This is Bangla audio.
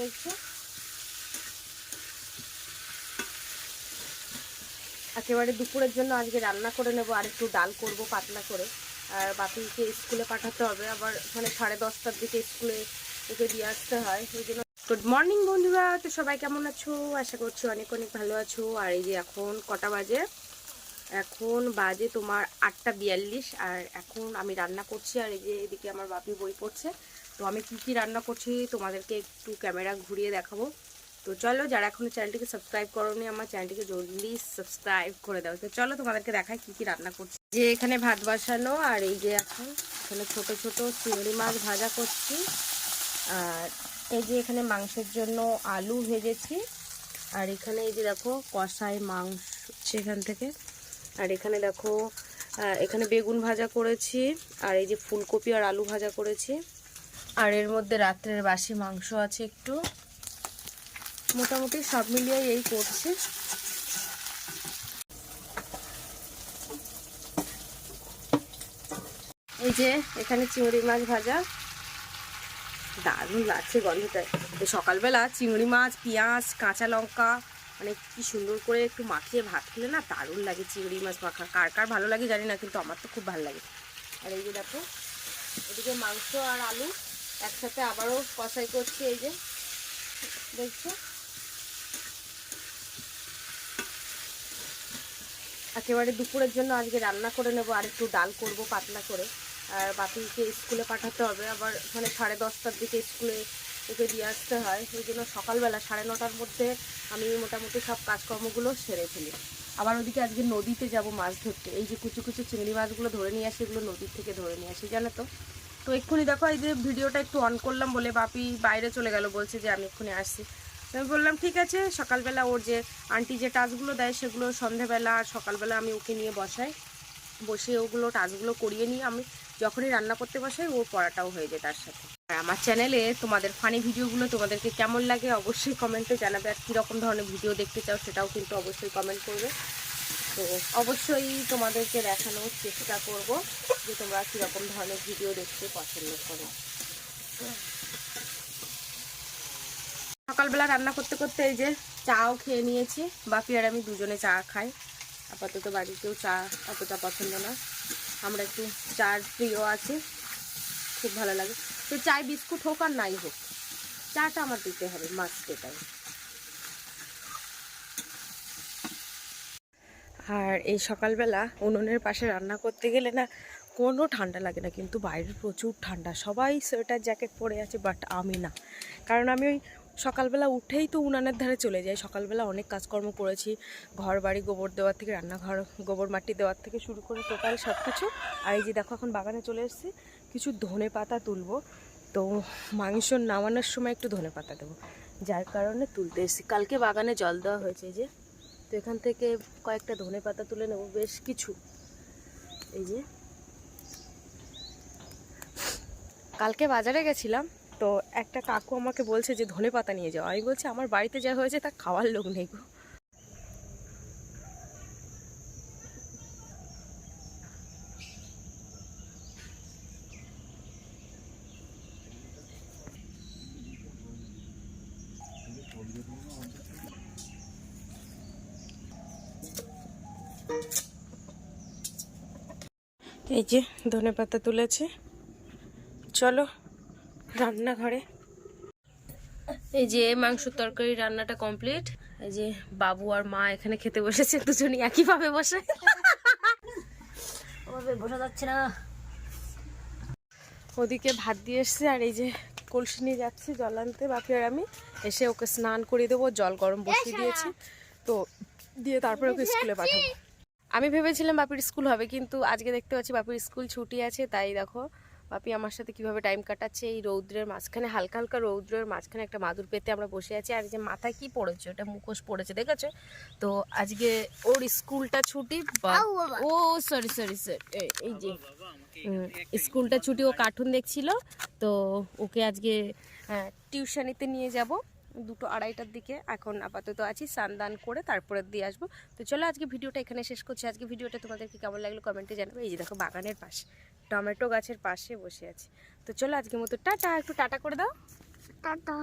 দেখছ? একেবারে দুপুরের জন্য আজকে রান্না করে নেব, আর একটু ডাল করব পাতলা করে। আর বাপিকে স্কুলে পাঠাতে হবে, আবার মানে সাড়ে দশটার দিকে স্কুলে ওকে দিয়ে আসতে হয়, ওই জন্য গুড মর্নিং বন্ধুরা, তো সবাই কেমন আছো? আশা করছি অনেক অনেক ভালো আছো। আর এই যে এখন কটা বাজে? এখন বাজে তোমার আটটা বিয়াল্লিশ, আর এখন আমি রান্না করছি, আর এই যে এদিকে আমার বাপি বই পড়ছে। তো আমি কি কি রান্না করছি তোমাদেরকে একটু ক্যামেরা ঘুরিয়ে দেখাবো। তো চলো যারা এখনও চ্যানেলটিকে সাবস্ক্রাইব করোনি, আমার চ্যানেলটিকে জলদি সাবস্ক্রাইব করে দাও। তো চলো তোমাদেরকে দেখাই কি কি রান্না করছি। যে এখানে ভাত বসানো আর এই যে এখন এখানে ছোট ছোট চিংড়ি মাছ ভাজা করছি। আর এই যে এখানে মাংসের জন্য আলু ভেজেছি। আর এখানে এই যে দেখো কষাই মাংস সেখান থেকে। আর এখানে দেখো এখানে বেগুন ভাজা করেছি। আর এই যে ফুলকপি আর আলু ভাজা করেছি। আর এর মধ্যে রাত্রের বাসি মাংস আছে একটু। মোটামুটি সব মিলিয়ে এই করছি। এই যে, এখানে চিংড়ি মাছ ভাজা। দারুণ লাগছে গন্ধটা। এই সকালবেলা চিংড়ি মাছ, পেঁয়াজ, কাঁচা লঙ্কা মানে কি সুন্দর করে একটু মাখিয়ে ভাত খেলে না দারুণ লাগে চিংড়ি মাছ মাখা। কার কার ভালো লাগে জানি না, কিন্তু আমার তো খুব ভালো লাগে। আর এই যে দেখো, এদিকে মাংস আর আলু। একসাথে আবারও কষাই করছি এই যে। দেখছ? একেবারে দুপুরের জন্য আজকে রান্না করে নেব, আর একটু ডাল করব পাতলা করে। আর বাপিকে স্কুলে পাঠাতে হবে, আবার মানে সাড়ে দশটার দিকে স্কুলে ওকে দিয়ে আসতে হয়। ওই জন্য সকালবেলা সাড়ে নটার মধ্যে আমি মোটামুটি সব কাজকর্মগুলো সেরে ফেলি। আবার ওদিকে আজকে নদীতে যাব মাছ ধরতে। এই যে কুচু কুচু চিংড়ি মাছগুলো ধরে নিয়ে আসি, এগুলো নদীর থেকে ধরে নিয়ে আসি, জানো তো? তো এক্ষুনি দেখো, এই যে ভিডিওটা একটু অন করলাম বলে বাপি বাইরে চলে গেল, বলছে যে আমি এক্ষুনি আসছি। আমি বললাম, ঠিক আছে। সকালবেলা ওর যে আন্টি যে টাচগুলো দেয় সেগুলো সন্ধেবেলা আর সকালবেলা আমি ওকে নিয়ে বসাই। বসে ওগুলো টাচগুলো করিয়ে নিয়ে আমি। যখনই রান্না করতে বসাই, ওর পড়াটাও হয়ে যায় তার সাথে। আর আমার চ্যানেলে তোমাদের ফানি ভিডিওগুলো তোমাদেরকে কেমন লাগে অবশ্যই কমেন্টে জানাবে। আর কীরকম ধরনের ভিডিও দেখতে চাও সেটাও কিন্তু অবশ্যই কমেন্ট করবে। তো অবশ্যই তোমাদেরকে দেখানোর চেষ্টা করব যে তোমরা কীরকম ধরনের ভিডিও দেখতে পছন্দ করো। সকালবেলা রান্না করতে করতে এই যে চাও খেয়ে নিয়েছি, বাপি আর আমি দুজনে চা খাই। আপাতত বাড়িতেও চা অতটা পছন্দ না। আমরা একটু চার প্রিয় আছে, খুব ভালো লাগে। তো চায় বিস্কুট হোক আর নাই হোক, চাটা আমার দিতে হবে মাস্ট এটাই। আর এই সকালবেলা উনুনের পাশে রান্না করতে গেলে না কোনো ঠান্ডা লাগে না, কিন্তু বাইরে প্রচুর ঠান্ডা। সবাই সোয়েটার, জ্যাকেট পরে আছে বাট আমি না। কারণ আমি ওই সকালবেলা উঠেই তো উনানের ধারে চলে যাই। সকালবেলা অনেক কাজকর্ম করেছি ঘর বাড়ি গোবর দেওয়ার থেকে, রান্নাঘর, গোবর মাটি দেওয়ার থেকে শুরু করে টোটাল সব কিছু আর এই যে দেখো, এখন বাগানে চলে এসেছি, কিছু ধনে পাতা তুলবো। তো মাংস নামানোর সময় একটু ধনে পাতা দেবো, যার কারণে তুলতে এসেছি। কালকে বাগানে জল দেওয়া হয়েছে যে। তো এখান থেকে কয়েকটা ধনে পাতা তুলে নেব, বেশ কিছু। এই যে। কালকে বাজারে গেছিলাম, তো একটা কাকু আমাকে বলছে যে ধনে পাতা নিয়ে যাও। আমি বলছি, আমার বাড়িতে যা হয়েছে তা খাওয়ার লোক নেই গো। এই যে ধনে পাতা তুলেছে। চলো রান্নাঘরে। এই যে মাংসের তরকারি রান্নাটা কমপ্লিট। এই যে বাবু আর মা এখানে খেতে বসেছে দুজনই একইভাবে বসে। ওভাবে বোঝা যাচ্ছে না। ওদিকে ভাত দিয়ে এসছে আর এই যে কলসি নিয়ে যাচ্ছি জল আনতে বাপি আর আমি। এসে ওকে স্নান করিয়ে দেবো জল গরম বসিয়ে দিয়েছি। তো দিয়ে তারপরে ওকে স্কুলে পাঠাবো। আমি ভেবেছিলাম বাপির স্কুল হবে কিন্তু আজকে দেখতে পাচ্ছি বাপির স্কুল ছুটি আছে তাই দেখো বাপি আমার সাথে কীভাবে টাইম কাটাচ্ছে। এই রৌদ্রের মাঝখানে হালকা হালকা রৌদ্রের মাঝখানে একটা মাদুর পেতে আমরা বসে আছি। আর এই যে মাথায় কি পড়েছে ওটা মুখোশ পড়েছে দেখেছ? তো আজকে ওর স্কুলটা ছুটি বা- ও সরি সরি স্যার এই যে স্কুলটা ছুটি ও কার্টুন দেখছিল তো ওকে আজকে টিউশনিতে নিয়ে যাব। দুটো আড়াইটার দিকে। এখন আপাতত আছি স্নান করে তারপরে দিয়ে আসব। তো চলো আজকে ভিডিওটা এখানে শেষ করছি। আজকে ভিডিওটা তোমাদেরকে কেমন লাগল কমেন্টে জানাবে। এই যে দেখো বাগানের পাশে, টমেটো গাছের পাশে বসে আছি। তো চলো আজকে মতো, টাটা, একটু টাটা করে দাও। টাটা।